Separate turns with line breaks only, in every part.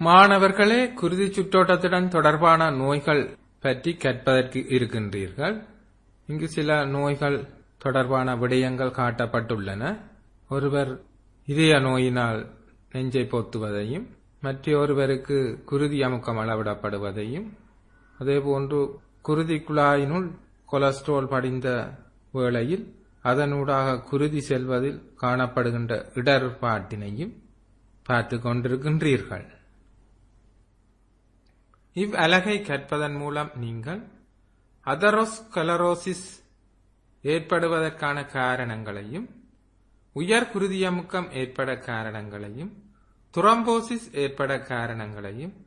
மாணவர்களே குருதி சுற்றோட்டத்துடன் தொடர்பான நோய்கள் பற்றி கற்பதற்கு இருக்கின்றீர்கள். இங்கு சில நோய்கள் தொடர்பான விடயங்கள் காட்டப்பட்டுள்ளன. ஒருவர் இதய நோயினால் நெஞ்சை போத்துவதையும் மற்றொருவருக்கு குருதி அமுக்கம் அளவிடப்படுவதையும் அதேபோன்று குருதி குழாயினுள் கொலஸ்ட்ரால் படிந்த வேளையில் அதனூடாக குருதி செல்வதில் காணப்படுகின்ற இடர்பாட்டினையும் பார்த்து கொண்டிருக்கின்றீர்கள். இவ்வழகை கற்பதன் மூலம் நீங்கள் அதரோஸ்கலரோசிஸ் ஏற்படுவதற்கான காரணங்களையும் உயர் குருதியமுக்கம் ஏற்பட காரணங்களையும் துரம்போசிஸ் ஏற்பட காரணங்களையும்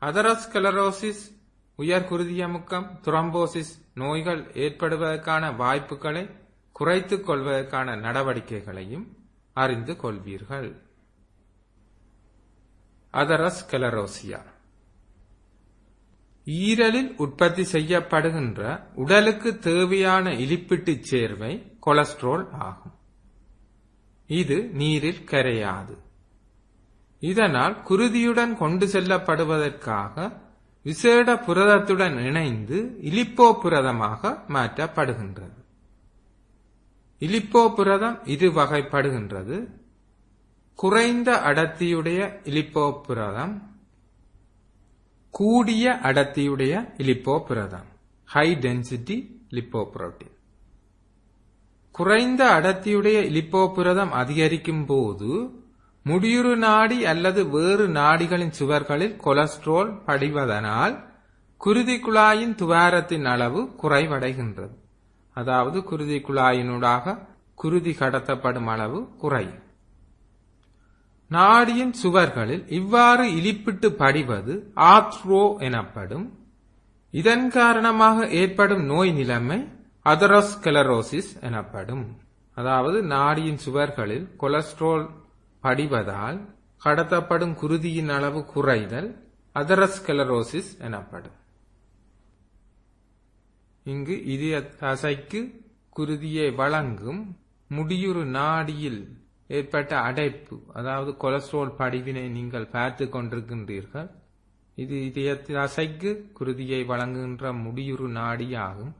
அதரோஸ்கலரோசிஸ் உயர் குருதியமுக்கம் துரம்போசிஸ் நோய்கள் ஏற்படுவதற்கான வாய்ப்புகளை குறைத்துக் கொள்வதற்கான நடவடிக்கைகளையும் அறிந்து கொள்வீர்கள். அதரஸ்கலரோசியா. ஈரலில் உற்பத்தி செய்யப்படுகின்ற உடலுக்கு தேவையான இலிப்பிட்டு சேர்வை கொலஸ்ட்ரால் ஆகும். இது நீரில் கரையாது. இதனால் குருதியுடன் கொண்டு செல்லப்படுவதற்காக விசேட புரதத்துடன் இணைந்து இலிப்போ புரதமாக மாற்றப்படுகின்றது. இலிப்போ புரதம் இரு வகைப்படுகின்றது. குறைந்த அடர்த்தியுடைய இலிப்போ புரதம் கூடிய அடர்த்தியுடைய லிப்போபுரதம். ஹை டென்சிட்டி லிப்போப்ரோட்டீன் குறைந்த அடர்த்தியுடைய லிப்போபுரதம் அதிகரிக்கும் போது முடியுறு நாடி அல்லது வேறு நாடிகளின் சுவர்களில் கொலஸ்ட்ரால் படிவதனால் குருதி குழாயின் துவாரத்தின் அளவு குறைவடைகின்றது. அதாவது குருதி குழாயினூடாக குருதி கடத்தப்படும் அளவு குறையும். நாடியின் சுவர்களில் இவ்வாறு இலிப்பிட்டு படிவது ஆத்ரோ எனப்படும். இதன் காரணமாக ஏற்படும் நோய் நிலைமை அதரோஸ்கெலரோசிஸ் எனப்படும். அதாவது நாடியின் சுவர்களில் கொலஸ்ட்ரால் படிவதால் கடத்தப்படும் குருதியின் அளவு குறைதல் அதரஸ்கெலரோசிஸ் எனப்படும். இங்கு இதய தசைக்கு குருதியை வழங்கும் முடியுறு நாடியில் ஏற்பட்ட அடைப்பு அதாவது கொலஸ்ட்ரால் படிவினை நீங்கள் பார்த்து கொண்டிருக்கின்றீர்கள். இது இதய தசைக்கு குருதியை வழங்குகின்ற முடியுறு நாடியாகும்.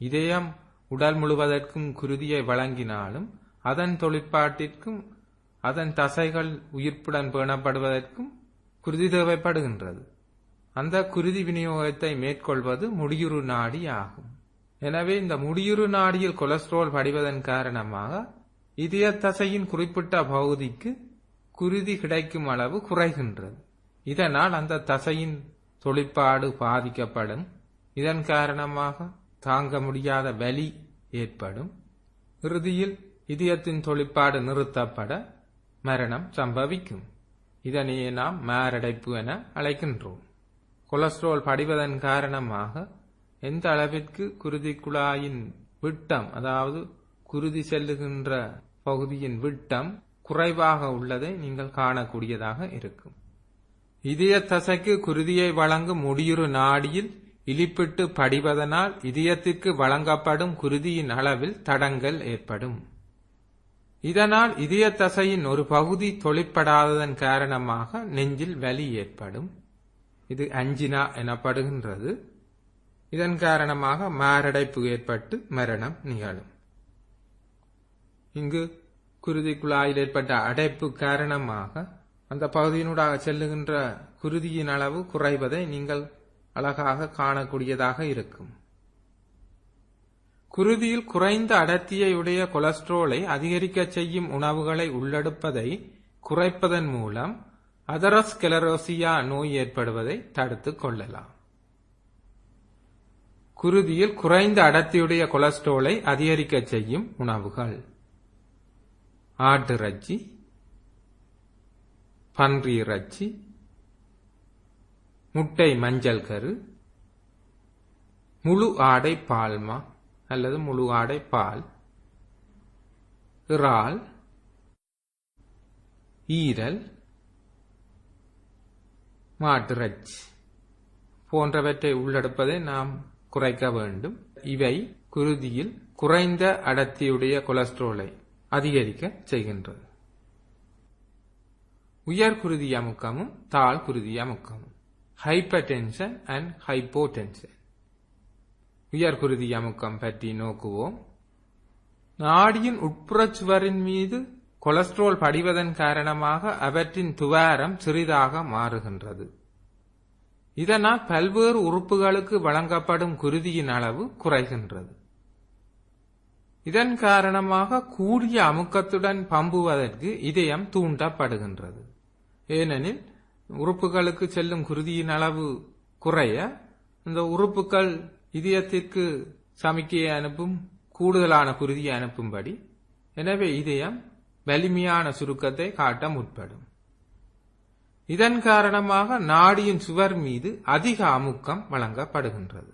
இதயம் உடல் முழுவதற்கும் குருதியை வழங்கினாலும் அதன் தொழிற்பாட்டிற்கும் அதன் தசைகள் உயிர்ப்புடன் பேணப்படுவதற்கும் குருதி தேவைப்படுகின்றது. அந்த குருதி விநியோகத்தை மேற்கொள்வது முடியுறு நாடி ஆகும் எனவே இந்த முடியுறு நாடியில் கொலஸ்ட்ரால் படிவதன் காரணமாக இதய தசையின் குறிப்பிட்ட பகுதிக்கு குருதி கிடைக்கும் அளவு குறைகின்றது. இதனால் அந்த தசையின் தொழிற்பாடு பாதிக்கப்படும். இதன் காரணமாக தாங்க முடியாத வலி ஏற்படும். இறுதியில் இதயத்தின் தொழிற்பாடு நிறுத்தப்பட மரணம் சம்பவிக்கும். இதனையே நாம் மாரடைப்பு என அழைக்கின்றோம். கொலஸ்ட்ரால் படிவதன் காரணமாக எந்த அளவிற்கு குருதி குழாயின் விட்டம் அதாவது குருதி செல்லுகின்ற பகுதியின் விட்டம் குறைவாக உள்ளதை நீங்கள் காணக்கூடியதாக இருக்கும். இதய தசைக்கு குருதியை வழங்கும் முடியுறு நாடியில் இழிப்பிட்டு படிவதனால் இதயத்திற்கு வழங்கப்படும் குருதியின் அளவில் தடங்கல் ஏற்படும். இதனால் இதய தசையின் ஒரு பகுதி தொழிற்படாததன் காரணமாக நெஞ்சில் வலி ஏற்படும். இது அஞ்சினா எனப்படுகின்றது. இதன் காரணமாக மாரடைப்பு ஏற்பட்டு மரணம் நிகழும். இங்கு குருதி குழாயில் ஏற்பட்ட அடைப்பு காரணமாக அந்த பகுதியினூடாக செல்லுகின்ற குருதியின் அளவு குறைவதை நீங்கள் அழகாக காணக்கூடியதாக இருக்கும். குருதியில் குறைந்த அடர்த்தியுடைய கொலஸ்ட்ரோலை அதிகரிக்க செய்யும் உணவுகளை உள்ளெடுப்பதை குறைப்பதன் மூலம் அதரஸ்கெலரோசியா நோய் ஏற்படுவதை தடுத்துக் கொள்ளலாம். குருதியில் குறைந்த அடர்த்தியுடைய கொலஸ்ட்ரோலை அதிகரிக்க செய்யும் உணவுகள். ஆட்டிறைச்சி பன்றி இறைச்சி முட்டை மஞ்சள் கரு முழு ஆடை பால்மா அல்லது முழு ஆடை பால் இறால் ஈரல் மாட்டிறைச்சி போன்றவற்றை உள்ளடுப்பதை நாம் குறைக்க வேண்டும். இவை குருதியில் குறைந்த அடர்த்தியுடைய கொலஸ்ட்ரோலை அதிகரிக்க செய்கின்றது. உயர் குருதி அமுக்கமும் தாழ் குருதி அமுக்கமும் ஹைப்பர் டென்ஷன் அண்ட் ஹைப்போடென்ஷன் உயர் குருதி அமுக்கம் பற்றி நோக்குவோம். நாடியின் உட்புறச் சுவரின் மீது கொலஸ்ட்ரால் படிவதன் காரணமாக அவற்றின் துவாரம் சிறிதாக மாறுகின்றது. இதனால் பல்வேறு உறுப்புகளுக்கு வழங்கப்படும் குருதியின் அளவு குறைகின்றது. இதன் காரணமாக கூடிய அமுக்கத்துடன் பம்புவதற்கு இதயம் தூண்டப்படுகின்றது. ஏனெனில் உறுப்புகளுக்கு செல்லும் குருதியின் அளவு குறைய இந்த உறுப்புகள் இதயத்திற்கு சமிக்கையை அனுப்பும் கூடுதலான குருதியை அனுப்பும்படி. எனவே இதயம் வலிமையான சுருக்கத்தை காட்ட முற்படும். இதன் காரணமாக நாடியின் சுவர் மீது அதிக அமுக்கம் வழங்கப்படுகின்றது.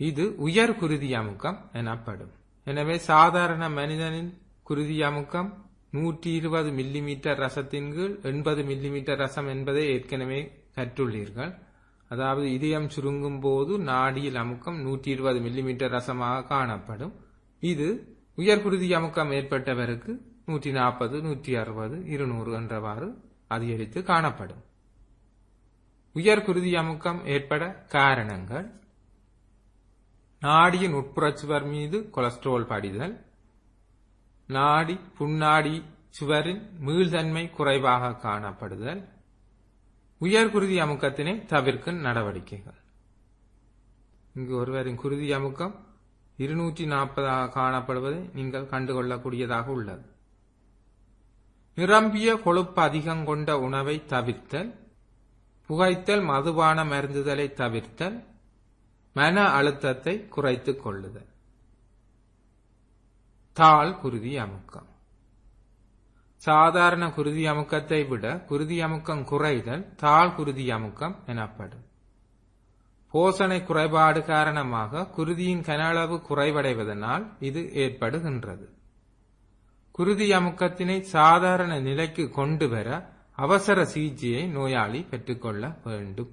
இது உயர் குருதி அமுக்கம் எனப்படும். எனவே சாதாரண மனிதனின் குருதி அமுக்கம் நூற்றி இருபது மில்லிமீட்டர் ரசத்தின் கீழ் எண்பது மில்லிமீட்டர் ரசம் என்பதை ஏற்கனவே கற்றுள்ளீர்கள். அதாவது இதயம் சுருங்கும் போது நாடியில் அமுக்கம் நூற்றி இருபது மில்லிமீட்டர் ரசமாக காணப்படும். இது உயர் குருதி அமுக்கம் ஏற்பட்டவருக்கு நூற்றி நாற்பது நூற்றி அறுபது இருநூறு என்றவாறு அதிகரித்து காணப்படும். உயர் குருதி அமுக்கம் ஏற்பட காரணங்கள் நாடியின் உட்புறச்சுவர் மீது கொலஸ்ட்ரால் படிதல். நாடி புண்ணாடி சுவரின் மீள்தன்மை குறைவாக காணப்படுதல். உயர் குருதி அமுக்கத்தினை தவிர்க்கும் நடவடிக்கைகள். இங்கு ஒருவரின் குருதி அமுக்கம் இருநூற்றி நாற்பதாக காணப்படுவதை நீங்கள் கண்டுகொள்ளக்கூடியதாக உள்ளது. நிரம்பிய கொழுப்பு அதிகம் கொண்ட உணவை தவிர்த்தல். புகைத்தல் மதுபான மருந்துதலை தவிர்த்தல். மன அழுத்தத்தை குறைத்துக் கொள்ளுதல் தாள் குருதி அமுக்கம். சாதாரண குருதி அமுக்கத்தை விட குருதி அமுக்கம் குறைதல் தாழ் குருதி அமுக்கம் எனப்படும். போசனை குறைபாடு காரணமாக குருதியின் கன அளவு குறைவடைவதனால் இது ஏற்படுகின்றது. குருதி அமுக்கத்தினை சாதாரண நிலைக்கு கொண்டு வர அவசர சிகிச்சையை நோயாளி பெற்றுக்கொள்ள வேண்டும்.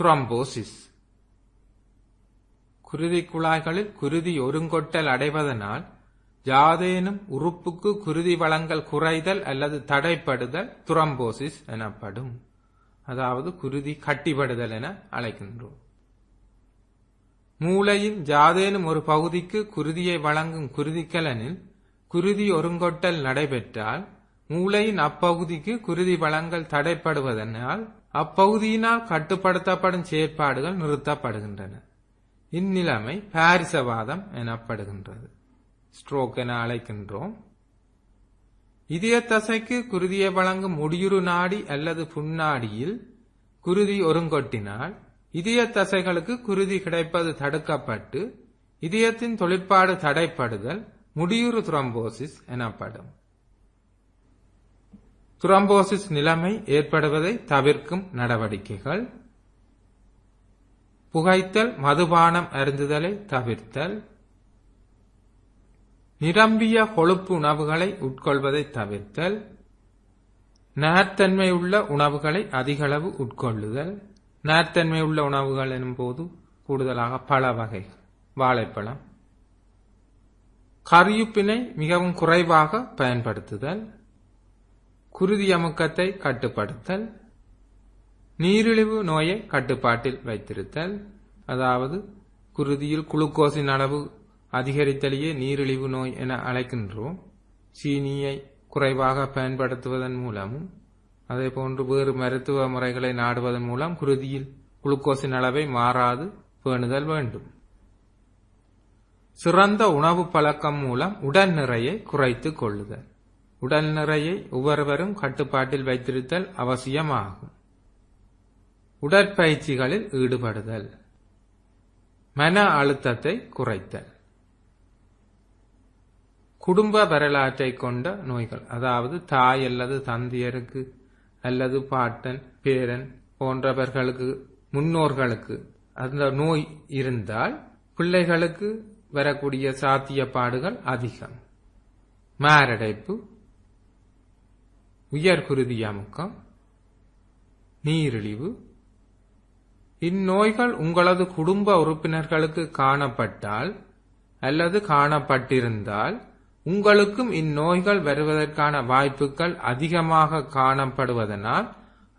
த்ரம்போசிஸ் குருதி குழாய்களில் குருதி ஒருங்கொட்டல் அடைவதனால் யாதேனும் உறுப்புக்கு குருதி வளங்கள் குறைதல் அல்லது தடைப்படுதல் துரம்போசிஸ் எனப்படும். அதாவது குருதி கட்டிப்படுதல் என அழைக்கின்றோம். மூளையின் யாதேனும் ஒரு பகுதிக்கு குருதியை வழங்கும் குருதிக்கலனில் குருதி ஒருங்கொட்டல் நடைபெற்றால் மூளையின் அப்பகுதிக்கு குருதி வளங்கள் தடைப்படுவதனால் அப்பகுதியினால் கட்டுப்படுத்தப்படும் செயற்பாடுகள் நிறுத்தப்படுகின்றன. இந்நிலைமை பாரிசவாதம் எனப்படுகின்றது. ஸ்ட்ரோக் என அழைக்கின்றோம். இதய தசைக்கு குருதியை வழங்கும் முடியுறு நாடி அல்லது புன்னாடியில் குருதி ஒருங்கொட்டினால் இதய தசைகளுக்கு குருதி கிடைப்பது தடுக்கப்பட்டு இதயத்தின் தொழிற்பாடு தடைப்படுதல் முடியுறு துரம்போசிஸ் எனப்படும். துரம்போசிஸ் நிலைமை ஏற்படுவதை தவிர்க்கும் நடவடிக்கைகள். புகைத்தல் மதுபானம் அருந்துதலை தவிர்த்தல். நிரம்பிய கொழுப்பு உணவுகளை உட்கொள்வதை தவிர்த்தல். நார்த்தன்மை உள்ள உணவுகளை அதிகளவு உட்கொள்ளுதல். நார்த்தன்மை உள்ள உணவுகள் எனும்போது கூடுதலாக பல வகைகள் வாழைப்பழம். கரியுப்பினை மிகவும் குறைவாக பயன்படுத்துதல். குருதி அமுக்கத்தை கட்டுப்படுத்தல் நீரிழிவு நோயை கட்டுப்பாட்டில் வைத்திருத்தல் அதாவது குருதியில் குளுக்கோஸின் அளவு அதிகரித்தலையே நீரிழிவு நோய் என அழைக்கின்றோம். சீனியை குறைவாக பயன்படுத்துவதன் மூலமும் அதே போன்று வேறு மருத்துவ முறைகளை நாடுவதன் மூலம் குருதியில் குளுக்கோஸின் அளவை மாறாது பேணுதல் வேண்டும். சிறந்த உணவு பழக்கம் மூலம் உடல் நிறையை குறைத்துக் கொள்ளுதல். உடல் நிறையை ஒவ்வொருவரும் கட்டுப்பாட்டில் வைத்திருத்தல் அவசியமாகும். உடற்பயிற்சிகளில் ஈடுபடுதல். மன அழுத்தத்தை குறைத்தல். குடும்ப வரலாற்றை கொண்ட நோய்கள் அதாவது தாய் அல்லது தந்தையருக்கு அல்லது பாட்டன் பேரன் போன்றவர்களுக்கு முன்னோர்களுக்கு அந்த நோய் இருந்தால் பிள்ளைகளுக்கு வரக்கூடிய சாத்தியப்பாடுகள் அதிகம். மாரடைப்பு உயர் குருதி அமுக்கம் நீரிழிவு. இந்நோய்கள் உங்களது குடும்ப உறுப்பினர்களுக்கு காணப்பட்டால் அல்லது காணப்பட்டிருந்தால் உங்களுக்கும் இந்நோய்கள் வருவதற்கான வாய்ப்புகள் அதிகமாக காணப்படுவதனால்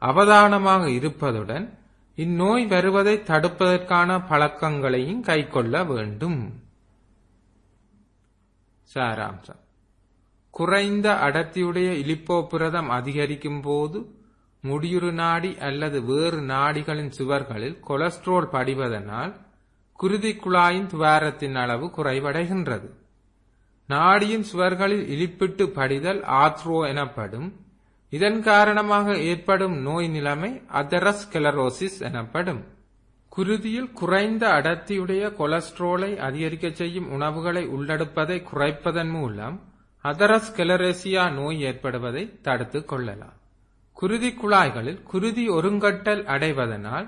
அவதானமாக இருப்பதுடன் இந்நோய் வருவதை தடுப்பதற்கான பழக்கங்களையும் கைக்கொள்ள வேண்டும். சாராம்சம். குறைந்த அடர்த்தியுடைய இலிப்போ புரதம் அதிகரிக்கும் போது முடியுறு நாடி அல்லது வேறு நாடிகளின் சுவர்களில் கொலஸ்ட்ரால் படிவதனால் குருதிக்குழாயின் துவாரத்தின் அளவு குறைவடைகின்றது. நாடியின் சுவர்களில் இலிப்பிட்டு படிதல் ஆத்ரோ எனப்படும். இதன் காரணமாக ஏற்படும் நோய் நிலைமை அதரஸ்கெலரோசிஸ் எனப்படும். குருதியில் குறைந்த அடர்த்தியுடைய கொலஸ்ட்ரோலை அதிகரிக்கச் செய்யும் உணவுகளை உள்ளெடுப்பதை குறைப்பதன் மூலம் அதரஸ்கெலரேசியா நோய் ஏற்படுவதை தடுத்து கொள்ளலாம். குருதி குழாய்களில் குருதி ஒருங்கட்டல் அடைவதனால்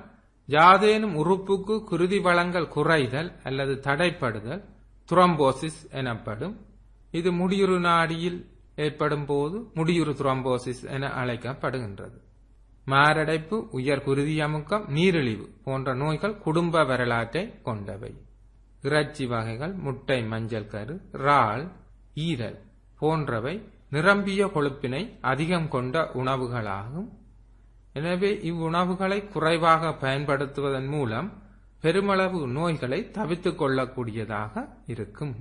யாதேனும் உறுப்புக்கு குருதி வளங்கள் குறைதல் அல்லது தடைப்படுதல் துரம்போசிஸ் எனப்படும். இது முடியுறு நாடியில் ஏற்படும் போது முடியுறு துரம்போசிஸ் என அழைக்கப்படுகின்றது. மாரடைப்பு உயர் குருதி அமுக்கம் நீரிழிவு போன்ற நோய்கள் குடும்ப வரலாற்றை கொண்டவை. இறைச்சி வகைகள் முட்டை மஞ்சள் கரு இறால் ஈரல். போன்றவை நிரம்பிய கொழுப்பினை அதிகம் கொண்ட உணவுகளாகும். எனவே இவ்வுணவுகளை குறைவாக பயன்படுத்துவதன் மூலம் பெருமளவு நோய்களை தவித்துக் கொள்ளக்கூடியதாக இருக்கும்.